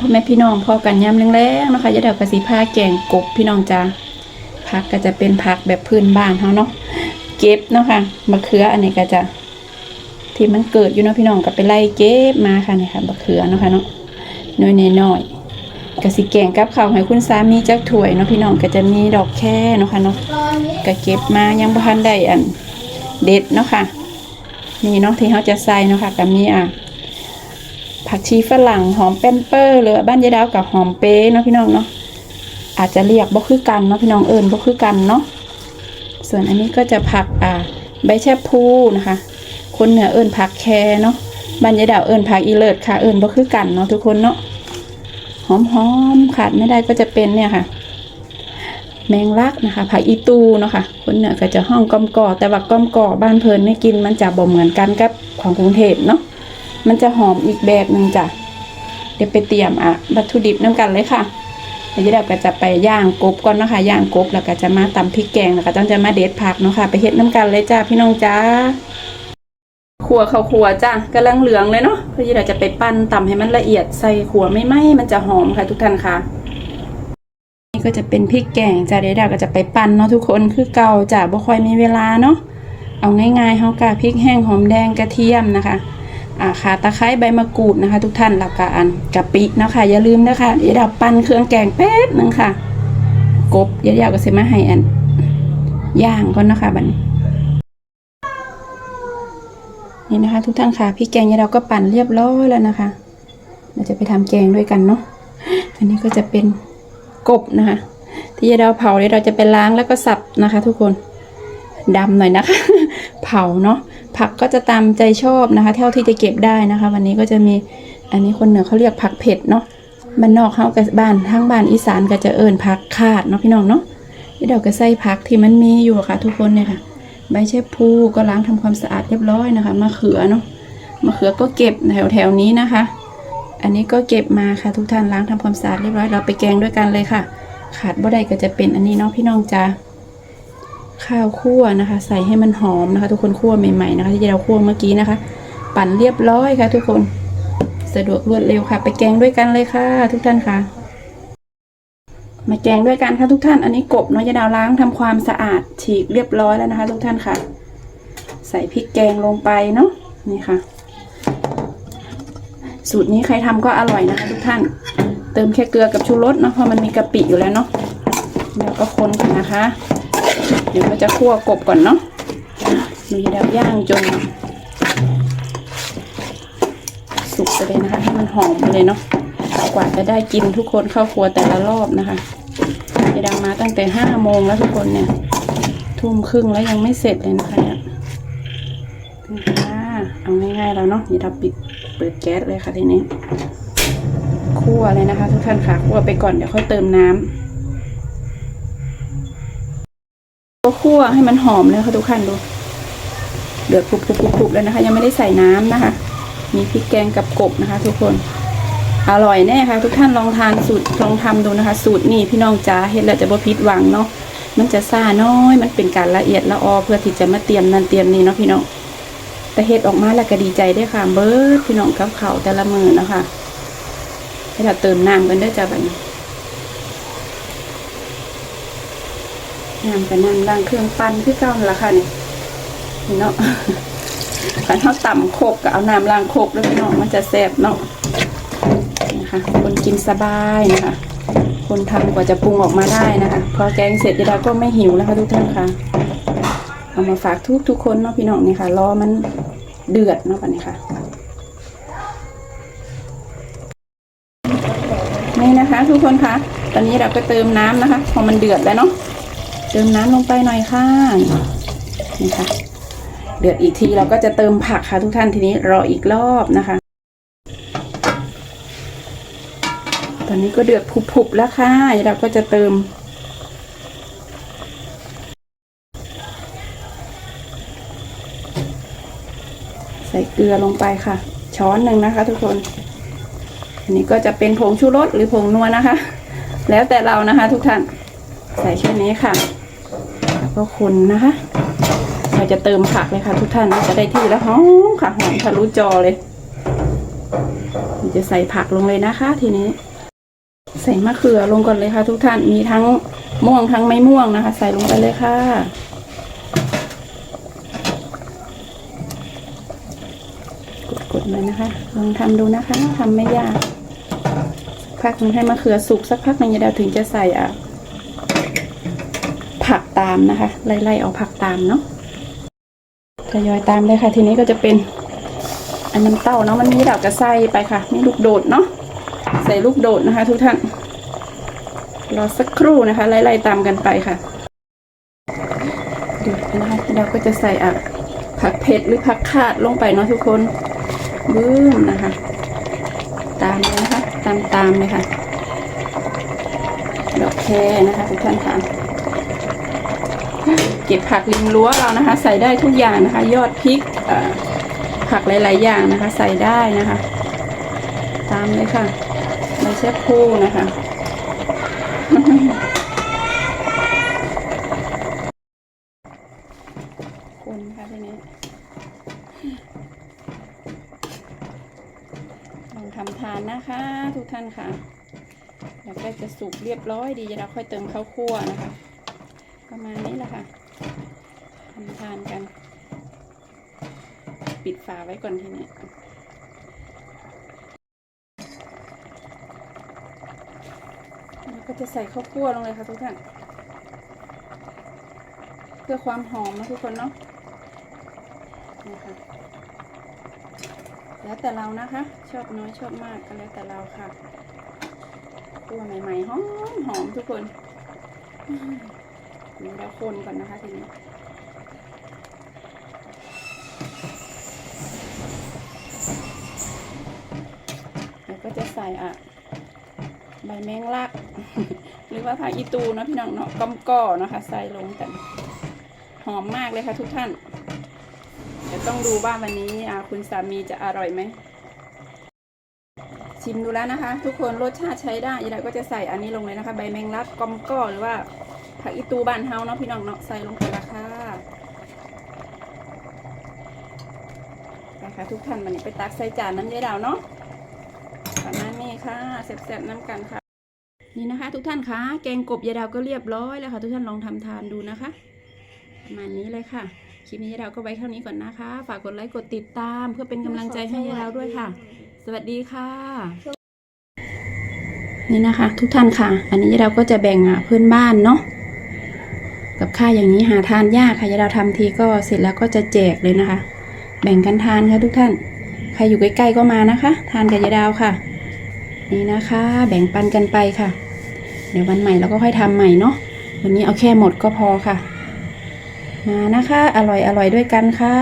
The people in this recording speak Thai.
พ่อแม่พี่น้องพอกันยำแรงๆนะคะยะเดากระสิผ้าแกงกบพี่น้องจ้าผักก็จะเป็นผักแบบพื้นบ้านเขาเนาะเก็บเนาะค่ะมะเขืออันนี้ก็จะ ที่มันเกิดอยู่เนาะพี่น้องก็ไปไล่เก็บมาค่ะนี่ค่ะมะเขือเนาะค่ะเนาะน้อยๆน้อยกะสิแกงกับข้าวให้คุณสามีจักถ้วยเนาะพี่น้องก็จะมีดอกแค่เนาะค่ะเนาะก็เก็บมายังบ่ทันได้อันเด็ดเนาะค่ะนี่เนาะที่เขาจะใส่เนาะค่ะก็มีอะ ผักชีฝรั่งหอมแป้นเปอร์หรือบ้านยายดาวกับหอมเป้เนาะพี่น้องเนาะอาจจะเรียกบ่คือกันเนาะพี่น้องเอิญบ่คือกันเนาะส่วนอันนี้ก็จะผักอ่าใบแช่พูนะคะ คนเหนือเอิญผักแคเนาะบ้านยายดาวเอิญผักอีเลิศค่ะเอิญบ่คือกันเนาะทุกคนเนาะหอมหอมๆขาดไม่ได้ก็จะเป็นเนี่ยค่ะแมงลักนะคะผักอีตูเนาะค่ะคนเหนือก็จะห้องก้อมกอแต่ว่าก้อมกอบ้านเพลินไม่กินมันจะบ่เหมือนกันกับของกรุงเทพเนาะ มันจะหอมอีกแบบหนึ่งจ้ะเดี๋ยวไปเตรียมอะวัตถุดิบน้ำกันเลยค่ะเดี๋ยวเราก็จะไปย่างกบก่อนเนาะคะย่างกบแล้วก็จะมาตำพริกแกงแล้วก็ต้องจะมาเด็ดผักเนาะค่ะไปเฮ็ดน้ำกันเลยจ้าพี่น้องจ้าขัวข้าวขัวจ้ากำลังเหลืองเลยเนาะเพื่อที่เราจะไปปั้นตำให้มันละเอียดใส่ขัวไม่ไหม้มันจะหอมค่ะทุกท่านค่ะ นี่ก็จะเป็นพริกแกงจ้าเดี๋ยวเราก็จะไปปั้นเนาะทุกคนคือเก่าจ้าบ่ค่อยมีเวลาเนาะเอาง่ายๆเฮากะพริกแห้งหอมแดงกระเทียมนะคะ ขาตะไคร้ใบมะกรูดนะคะ ทุกท่านแล้วก็อันกะปิเนาะคะอย่าลืมนะคะเดี๋ยวเราปั้นเครื่องแกงแป๊บนึงค่ะ กบเดี๋ยวเราก็จะมาให้อันย่างก่อนเนาะคะบันนี่นะคะ ทุกท่านค่ะพี่แกงเนี่ยเราก็ปั่นเรียบร้อยแล้วนะคะ เราจะไปทำแกงด้วยกันเนาะอันนี้ก็จะเป็นกบนะคะ ที่เราเผาเดี๋ยวเราจะไปล้างแล้วก็สับนะคะ ทุกคนดำหน่อยนะคะ เผาเนาะ ผักก็จะตามใจชอบนะคะ เท่าที่จะเก็บได้นะคะ วันนี้ก็จะมีอันนี้คนเหนือเขาเรียกผักเผ็ดเนาะบ้านนอกเขากับบ้านทั้งบ้านอีสานก็จะเอิญผักขาดเนาะพี่น้องเนาะที่เราก็ใส่ผักที่มันมีอยู่ค่ะ ทุกคนเนี่ยค่ะ ใบเชฟพูก็ล้างทำความสะอาดเรียบร้อยนะคะมะเขือเนาะมะเขือก็เก็บแถวแถวนี้นะคะ อันนี้ก็เก็บมาค่ะทุกท่านล้างทำความสะอาดเรียบร้อยเราไปแกงด้วยกันเลยค่ะ ขาดบ่ได้ก็จะเป็นอันนี้เนาะพี่น้องจ้า ข้าวคั่วนะคะ ใส่ให้มันหอมนะคะ ทุกคนคั่วใหม่ๆนะคะ ที่เราคั่วเมื่อกี้นะคะ ปั่นเรียบร้อยค่ะ ทุกคนสะดวกรวดเร็วค่ะ ไปแกงด้วยกันเลยค่ะ ทุกท่านค่ะ มาแกงด้วยกันค่ะทุกท่าน อันนี้กบเนาะยาดาวล้างทำความสะอาดฉีกเรียบร้อยแล้วนะคะ ทุกท่านค่ะ ใส่พริกแกงลงไปเนาะนี่ค่ะ สูตรนี้ใครทำก็อร่อยนะคะ ทุกท่าน เติมแค่เกลือกับชูรสเนาะเพราะมันมีกะปิอยู่แล้วเนาะแล้วก็คนกันนะคะ เดี๋ยวเราจะคั่วกบก่อนเนาะหนูจะดับย่างจนสุกไปเลยนะคะให้มันหอมไปเลยเนาะกว่าจะได้กินทุกคนเข้าครัวแต่ละรอบนะคะจะดังมาตั้งแต่ห้าโมงแล้วทุกคนเนี่ย ทุ่มครึ่งแล้วยังไม่เสร็จเลยนะคะเนี่ยเอาง่ายๆแล้วเนาะนี่เราปิดเปิดแก๊สเลยค่ะทีนี้คั่วเลยนะคะ ทุกท่านค่ะคั่วไปก่อนเดี๋ยวค่อยเติมน้ำ คั่วให้มันหอมเลยค่ะทุกท่านดู เดือดปุบๆๆๆเลยนะคะ ยังไม่ได้ใส่น้ำนะคะ มีพริกแกงกับกบนะคะ ทุกคนอร่อยแน่ค่ะ ทุกท่านลองทานสูตรลองทำดูนะคะ สูตรนี่พี่น้องจ๋าเห็นแล้วจะบ่ผิดหวังเนาะมันจะซ่าน้อย มันเป็นการละเอียดละออเพื่อที่จะมาเตรียมนั่นเตรียมนี่เนาะพี่น้องแต่เฮ็ดออกมาแล้วก็ดีใจได้วยค่ะเบิร์ดพี่น้องกับเขาแต่ละมือนะคะให้เราเติมน้ำกันด้วยจ้าบัดนี้ น้ำกับน้ำล้างเครื่องปั้นคือเก่าละค่ะนี่เนเนาะขันเขาต่ำโคกก็เอาน้ำล้างโคกด้วยพี่น้องมันจะแซ่บเนาะนะคะคนกินสบายนะคะ คนทำกว่าจะปรุงออกมาได้นะคะ พอแกงเสร็จเดี๋ยวเราก็ไม่หิวแล้วค่ะทุกท่านค่ะเอามาฝากทุกทุกคนเนาะพี่น้องนี่ค่ะรอมันเดือดเนาะป่ะนี่ค่ะนี่นะคะ ทุกคนคะตอนนี้เราก็เติมน้ำนะคะ พอมันเดือดแล้วเนาะ เติมน้ำลงไปหน่อยค่ะนี่ค่ะ เดือดอีกทีเราก็จะเติมผักค่ะทุกท่านทีนี้รออีกรอบนะคะ ตอนนี้ก็เดือดผุบๆแล้วค่ะเราก็จะเติม ใส่เกลือลงไปค่ะ ช้อนหนึ่งนะคะ ทุกคนอันนี้ก็จะเป็นผงชูรสหรือผงนัวนะคะ แล้วแต่เรานะคะ ทุกท่านใส่แค่นี้ค่ะ ก็คนนะคะ เราจะเติมผักเลยค่ะ ทุกท่านจะได้ที่แล้วหอมค่ะหอมทะลุจอเลยจะใส่ผักลงเลยนะคะ ทีนี้ ใส่มะเขือลงก่อนเลยค่ะ ทุกท่านมีทั้งม่วงทั้งไม่ม่วงนะคะ ใส่ลงไปเลยค่ะกดๆเลยนะคะลองทำดูนะคะทำไม่ยากสักพักหนึงให้มะเขือสุกสักพักหนึงยายวถึงจะใส่อะ ตามนะคะ ไล่ๆเอาผักตามเนาะทยอยตามเลยค่ะ ทีนี้ก็จะเป็น อันน้ำเต้าเนาะมันมีดอกกระไส้ไปค่ะมีลูกโดดเนาะใส่ลูกโดดนะคะ ทุกท่านรอสักครู่นะคะ ไล่ๆตามกันไปค่ะดือดไปนะคะเราก็จะใส่อะผักเผ็ดหรือผักขาดลงไปเนาะทุกคนบึ้มนะคะ ตามเลยนะคะ ตามตามเลยค่ะดอกแคนะคะทุกท่านค่ะ เก็บผักริมรั้วเรานะคะ ใส่ได้ทุกอย่างนะคะ ยอดพริกผักหลาย ๆ อย่างนะคะ ใส่ได้นะคะ ตามเลยค่ะใบเชฟพูนะคะคนค่ะทีนี้ลองทำทานนะคะ ทุกท่านค่ะเดี๋ยวกล้จะสุกเรียบร้อยดีเราค่อยเติมข้าวคั่วนะคะ ประมาณนี้แหละค่ะ ทำทานกัน ปิดฝาไว้ก่อนทีนี้แล้วก็จะใส่ข้าวคั่วลงเลยค่ะทุกท่าน เพื่อความหอมนะทุกคนเนาะนี่ค่ะแล้วแต่เรานะคะ ชอบน้อยชอบมากก็แล้วแต่เราค่ะ ตัวใหม่ๆหอมหอมทุกคนนี่เราคนก่อนนะคะทีนี้ แล้วก็ จะใส่อะใบแมงลัก หรือว่าผักอีตูนะพี่น้องเนาะก้อมก่อนะคะ ใส่ลงกันหอมมากเลยค่ะทุกท่านเดี๋ยวต้องดูว่าวันนี้อ่าคุณสามีจะอร่อยไหมชิมดูแล้วนะคะ ทุกคนรสชาติใช้ได้ยายดก็จะใส่อันนี้ลงเลยนะคะ ใบแมงลักก้อมก่อหรือว่าผักอีตูบ้านเฮาเนาะพี่น้องเนาะใส่ลงไปละค่ะไปค่ะทุกท่านวันนี้ไปตักใส่จานน้ำยายดาวเนาะ ค่ะแซ่บๆน้ำกันค่ะ นี่นะคะ ทุกท่านคะแกงกบยายดาวก็เรียบร้อยแล้วค่ะ ทุกท่านลองทำทานดูนะคะประมาณนี้เลยค่ะ คลิปนี้ยายดาวก็ไว้เท่านี้ก่อนนะคะ ฝากกดไลค์กดติดตาม เพื่อเป็นกำลังใจให้ยายดาวด้วยค่ะ สวัสดีค่ะ นี่นะคะ ทุกท่านค่ะ อันนี้ยายดาวก็จะแบ่งอะเพื่อนบ้านเนาะกับข้าวอย่างนี้หาทานยากค่ะยายดาวทำทีก็เสร็จแล้วก็จะแจกเลยนะคะ แบ่งกันทานค่ะทุกท่าน ใครอยู่ใกล้ๆก็มานะคะ ทานกับยายดาวค่ะ นี่นะคะ แบ่งปันกันไปค่ะ เดี๋ยววันใหม่เราก็ค่อยทำใหม่เนาะวันนี้เอาแค่หมดก็พอค่ะ มานะคะ อร่อยอร่อยด้วยกันค่ะ